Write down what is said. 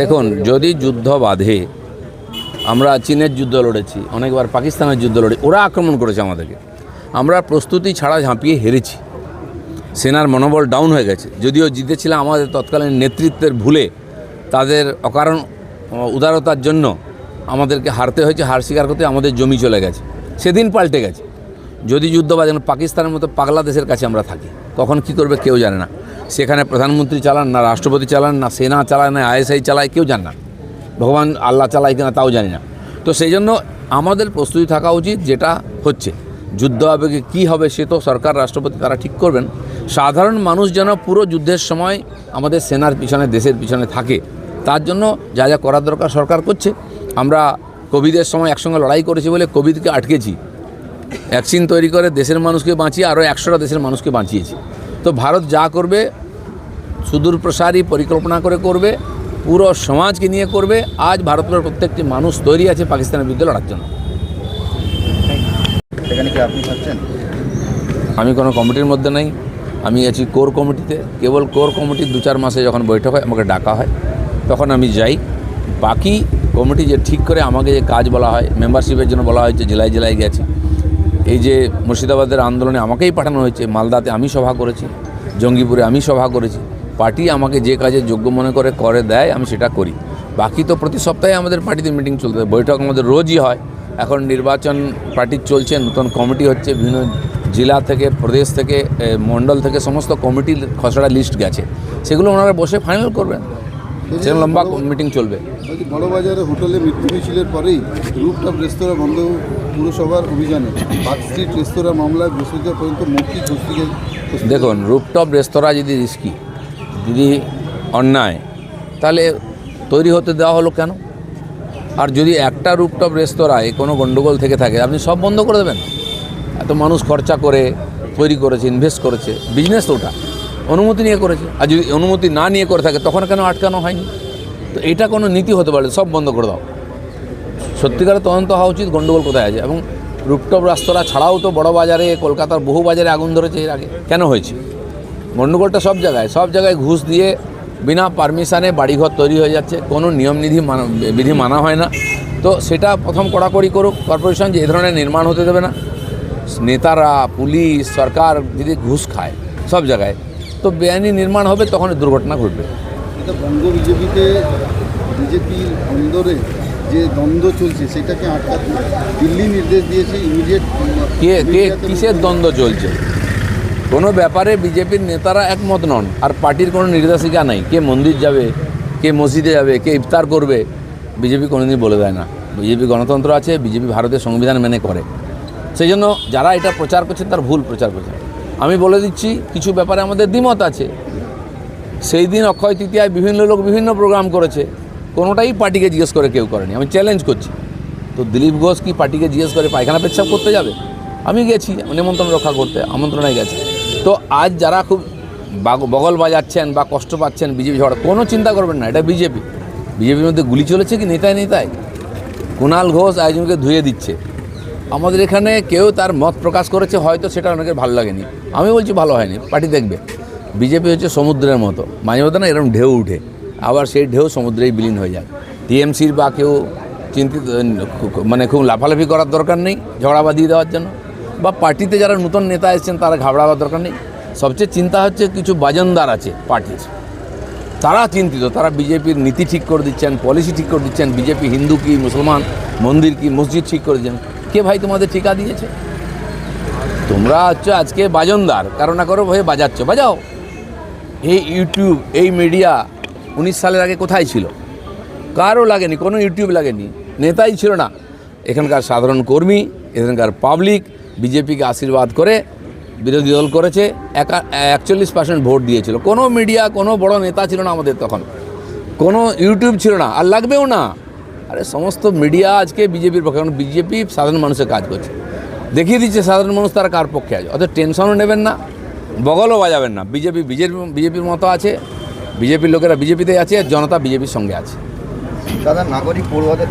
দেখুন, যদি যুদ্ধ বাঁধে, আমরা চীনের যুদ্ধ লড়েছি, অনেকবার পাকিস্তানের যুদ্ধ লড়ে, ওরা আক্রমণ করেছে আমাদেরকে। আমরা প্রস্তুতি ছাড়া ঝাঁপিয়ে হেরেছি। সেনার মনোবল ডাউন হয়ে গেছে। যদিও জিতেছিলাম আমাদের তৎকালীন নেতৃত্বের ভুলে, তাদের অকারণ উদারতার জন্য আমাদেরকে হারতে হয়েছে, হার স্বীকার করতে আমাদের জমি চলে গেছে। সেদিন পাল্টে গেছে। যদি যুদ্ধ বাজে পাকিস্তানের মতো পাগলা দেশের কাছে আমরা থাকি, কখন কি করবে কেউ জানে না। সেখানে প্রধানমন্ত্রী চালান না, রাষ্ট্রপতি চালান না, সেনা চালায় না, আইএসআই চালায়, কেউ জান না। ভগবান আল্লাহ চালায় কিনা তাও জানি না। তো সেই জন্য আমাদের প্রস্তুতি থাকা উচিত যেটা হচ্ছে, যুদ্ধ আবেগে কী হবে সে তো সরকার, রাষ্ট্রপতি তারা ঠিক করবেন। সাধারণ মানুষ যেন পুরো যুদ্ধের সময় আমাদের সেনার পিছনে, দেশের পিছনে থাকে, তার জন্য যা যা করার দরকার সরকার করছে। আমরা কোভিডের সময় একসঙ্গে লড়াই করেছি বলে কোভিডকে আটকেছি। ভ্যাকসিন তৈরি করে দেশের মানুষকে বাঁচিয়ে আরও একশোটা দেশের মানুষকে বাঁচিয়েছি। তো ভারত যা করবে সুদূর প্রসারী পরিকল্পনা করে করবে পুরো সমাজকে নিয়ে করবে আজ ভারতের প্রত্যেকটি মানুষ তৈরি আছে পাকিস্তানের বিরুদ্ধে লড়ার জন্য। কি আপনি থাকছেন? আমি কোনো কমিটির মধ্যে নেই আমি আছি কোর কমিটিতে। কেবল কোর কমিটির দু চার মাসে যখন বৈঠক হয় আমাকে ডাকা হয় তখন আমি যাই। বাকি কমিটি যে ঠিক করে আমাকে যে কাজ বলা হয় মেম্বারশিপের জন্য বলা হয় যে জেলায় জেলায় গেছি এই যে মুর্শিদাবাদের আন্দোলনে আমাকেই পাঠানো হয়েছে, মালদাতে আমি সভা করেছি, জঙ্গিপুরে আমি সভা করেছি, পার্টি আমাকে যে কাজে যোগ্য মনে করে করে দেয়, আমি সেটা করি। বাকি তো প্রতি সপ্তাহে আমাদের পার্টিতে মিটিং চলতে। বৈঠক আমাদের রোজই হয়। এখন নির্বাচন পার্টি চলছে, নতুন কমিটি হচ্ছে, বিভিন্ন জেলা থেকে, প্রদেশ থেকে মণ্ডল থেকে সমস্ত কমিটির খসড়া লিস্ট গেছে। সেগুলো ওনারা বসে ফাইনাল করবেন। সেরকম লম্বা মিটিং চলবে। বলছি বড়বাজারে হোটেলে মৃত্যু মিছিলের পরেই রুপটপ রেস্তোরাঁ বন্ধ পুরসভার অভিযানে। পার্ক স্ট্রিট রেস্তোরাঁ মামলায় বৃহস্পতিবার পর্যন্ত মূর্তি কুস্তিকে দেখুন রুপটপ রেস্তোরাঁ যদি রিস্কি যদি অন্যায় তাহলে তৈরি হতে দেওয়া হলো কেন? আর যদি একটা রুপটপ রেস্তোরাঁয় কোনো গণ্ডগোল থেকে থাকে আপনি সব বন্ধ করে দেবেন? এত মানুষ খরচা করে তৈরি করেছে ইনভেস্ট করেছে বিজনেস তো ওটা। অনুমতি নিয়ে করেছে। আর যদি অনুমতি না নিয়ে করে থাকে, তখন কেন আটকানো হয়নি? তো এটা কোনো নীতি হতে পারে সব বন্ধ করে দাও। সত্যিকারের তদন্ত হওয়া উচিত গণ্ডগোল কোথায় আছে? এবং রুপটপ রাস্তোরা ছাড়াও তো বড় বাজারে, কলকাতার বহু বাজারে আগুন ধরেছে এর আগে। কেন হয়েছে? গণ্ডগোলটা সব জায়গায় সব জায়গায় ঘুষ দিয়ে বিনা পারমিশনে বাড়িঘর তৈরি হয়ে যাচ্ছে। কোনো নিয়মনিধি মানা, বিধি মানা হয় না। তো সেটা প্রথম কড়াকড়ি করুক, কর্পোরেশন যে এ ধরনের নির্মাণ হতে দেবে না। নেতারা, পুলিশ, সরকার যদি ঘুষ খায়, সব জায়গায়। তো বেআইনি নির্মাণ হবে তখন দুর্ঘটনা ঘটবে। বঙ্গ বিজেপিতে বিজেপির অন্দরে যে দ্বন্দ্ব চলছে সেটাকে আটকাতে দিল্লি নির্দেশ দিয়েছে ইমিডিয়েট কে কে কিসের দ্বন্দ্ব চলছে? কোনো ব্যাপারে বিজেপির নেতারা একমত নন আর পার্টির কোনো নির্দেশিকা নাই। কে মন্দির যাবে কে মসজিদে যাবে কে ইফতার করবে বিজেপি কোনোদিন বলে দেয় না। বিজেপি গণতন্ত্র আছে বিজেপি ভারতের সংবিধান মেনে করে। সেই জন্য যারা এটা প্রচার করছে তার ভুল প্রচার করছে। আমি বলে দিচ্ছি, কিছু ব্যাপারে আমাদের দ্বিমত আছে। সেই দিন অক্ষয় তৃতীয়ায় বিভিন্ন লোক বিভিন্ন প্রোগ্রাম করেছে। কোনোটাই পার্টিকে জিজ্ঞেস করে কেউ করেনি। আমি চ্যালেঞ্জ করছি। তো দিলীপ ঘোষ কি পার্টিকে জিজ্ঞেস করে পায়খানা পেচ্ছাপ করতে যাবে? আমি গেছি, নিমন্ত্রণ রক্ষা করতে আমন্ত্রণে গেছি। তো আজ যারা খুব বাগ- বগল বাজাচ্ছেন বা কষ্ট পাচ্ছেন বিজেপি ঝড় কোনো চিন্তা করবেন না, এটা বিজেপি। বিজেপির মধ্যে গুলি চলেছে কি নেতায় নেতায়? কুণাল ঘোষ একজনকে ধুয়ে দিচ্ছে। আমাদের এখানে কেউ তার মত প্রকাশ করেছে, হয়তো সেটা অনেকের ভালো লাগেনি। আমি বলছি ভালো হয়নি, পার্টি দেখবে। বিজেপি হচ্ছে সমুদ্রের মতো। মাঝে মধ্যে না এরকম ঢেউ উঠে, আবার সেই ঢেউ সমুদ্রেই বিলীন হয়ে যায়। টিএমসির বা কেউ চিন্তিত মানে খুব লাফালাফি করার দরকার নেই ঝগড়া বাঁধিয়ে দেওয়ার জন্য। বা পার্টিতে যারা নতুন নেতা এসেছেন তারা ঘাবড়াবার দরকার নেই। সবচেয়ে চিন্তা হচ্ছে কিছু বাজনদার আছে পার্টির। তারা চিন্তিত, তারা বিজেপির নীতি ঠিক করে দিচ্ছেন, পলিসি ঠিক করে দিচ্ছেন, বিজেপি হিন্দু কি, মুসলমান, মন্দির কি, মসজিদ ঠিক করে দিচ্ছেন। কে ভাই তোমাদের ঠিকা দিয়েছে? তোমরা হচ্ছে আজকে বাজনদার কারও না কারও হয়ে বাজাচ্ছ। বাজাও। এই ইউটিউব, এই মিডিয়া উনিশ সালের আগে কোথায় ছিল? কারও লাগেনি, কোনো ইউটিউব লাগেনি। নেতাই ছিল না। এখানকার সাধারণ কর্মী, এখানকার পাবলিক, বিজেপিকে আশীর্বাদ করে বিরোধী দল করেছে, একা, একচল্লিশ পার্সেন্ট ভোট দিয়েছিল। কোনো মিডিয়া, কোনো বড় নেতা ছিল না আমাদের তখন। কোনো ইউটিউব ছিল না। আর লাগবেও না। আরে সমস্ত মিডিয়া আজকে বিজেপির পক্ষে কারণ বিজেপি সাধারণ মানুষের কাজ করছে। দেখিয়ে দিচ্ছে সাধারণ মানুষ তারা কার পক্ষে আছে। অত টেনশনও নেবেন না বগলও বাজাবেন না। বিজেপি বিজেপি বিজেপির মতো আছে বিজেপির লোকেরা বিজেপিতে আছে আর জনতা বিজেপির সঙ্গে আছে। দাদা নাগরিক পড়ুয়াদের